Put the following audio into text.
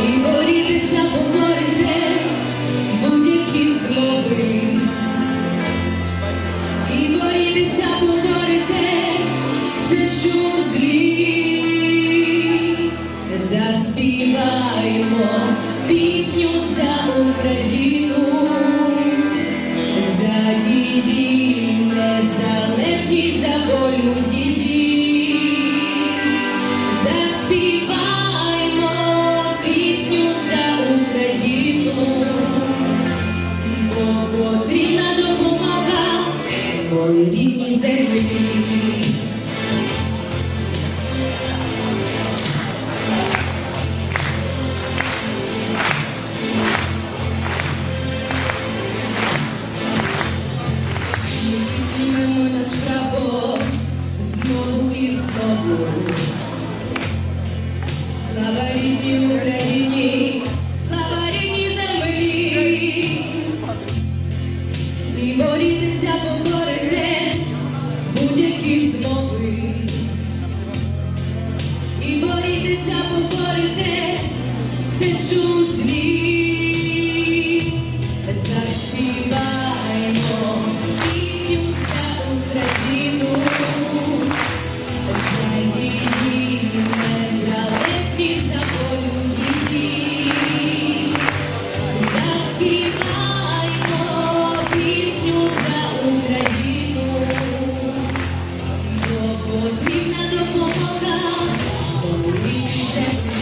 І борітися поборете моїй рідній землі. Слава рідній Україні, Não, não